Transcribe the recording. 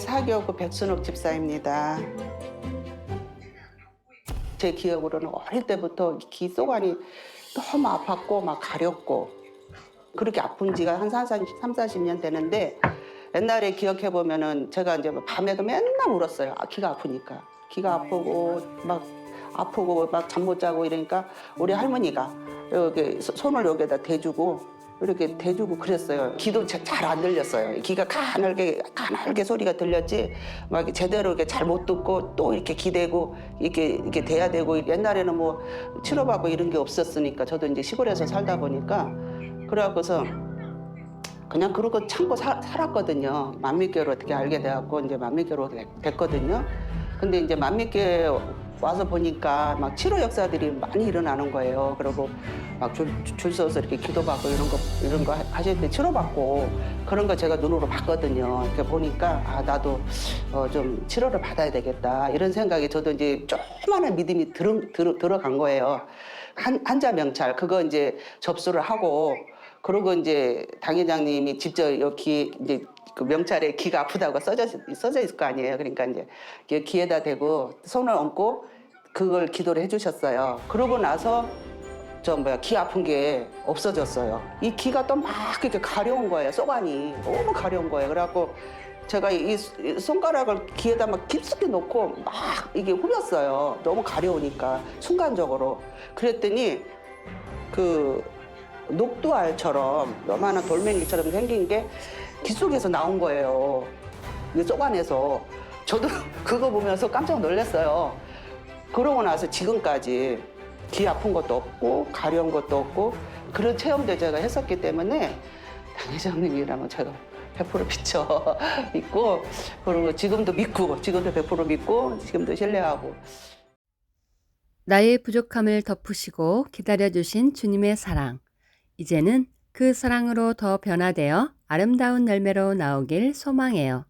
사교구 백순옥 집사입니다. 제 기억으로는 어릴 때부터 귀 소관이 너무 아팠고 막 가렵고 그렇게 아픈 지가 한 3, 40년 되는데 옛날에 기억해 보면은 제가 이제 뭐 밤에도 맨날 울었어요. 아, 귀가 아프니까. 귀가 아프고 막 아프고 막 잠 못 자고 이러니까 우리 할머니가 여기 소- 손을 여기다 대주고 이렇게 대주고 그랬어요. 귀도 잘 안 들렸어요. 귀가 가늘게 가늘게 소리가 들렸지 막 제대로 이렇게 잘 못 듣고 또 이렇게 기대고 이렇게 이렇게 돼야 되고 옛날에는 뭐 치료받고 이런 게 없었으니까 저도 이제 시골에서 살다 보니까 그래갖고서 그냥 그러고 참고 사- 살았거든요. 만미교를 어떻게 알게 돼갖고 이제 만미교로 되- 됐거든요. 근데 이제 만미교에 와서 보니까 막 치료 역사들이 많이 일어나는 거예요. 그리고 막 줄 줄 서서 이렇게 기도받고 이런 거 이런 거 하- 하실 때 치료받고 그런 거 제가 눈으로 봤거든요. 이렇게 보니까 아 나도 어, 좀 치료를 받아야 되겠다 이런 생각이 저도 이제 조그마한 믿음이 들, 들, 들어간 거예요. 한, 한자 명찰 그거 이제 접수를 하고 그러고 이제 당회장님이 직접 여기 이제 그 명찰에 귀가 아프다고 써져 써져 있을 거 아니에요. 그러니까 이제 귀에다 대고 손을 얹고 그걸 기도를 해주셨어요. 그러고 나서 저 뭐야 귀 아픈 게 없어졌어요. 이 귀가 또 막 이렇게 가려운 거예요. 쏘관이 너무 가려운 거예요. 그래갖고 제가 이이 손가락을 귀에다 막 깊숙이 놓고 막 이게 후렸어요. 너무 가려우니까 순간적으로. 그랬더니 그 녹두알처럼 요만한 돌멩이처럼 생긴 게귀 속에서 나온 거예요. 이 쏘관에서. 저도 그거 보면서 깜짝 놀랐어요. 그러고 나서 지금까지 귀 아픈 것도 없고 가려운 것도 없고 그런 체험도 제가 했었기 때문에 당 회장님이라면 제가 100% 비춰 있고 그리고 지금도 믿고 지금도 100% 믿고 지금도 신뢰하고 나의 부족함을 덮으시고 기다려주신 주님의 사랑. 이제는 그 사랑으로 더 변화되어 아름다운 열매로 나오길 소망해요.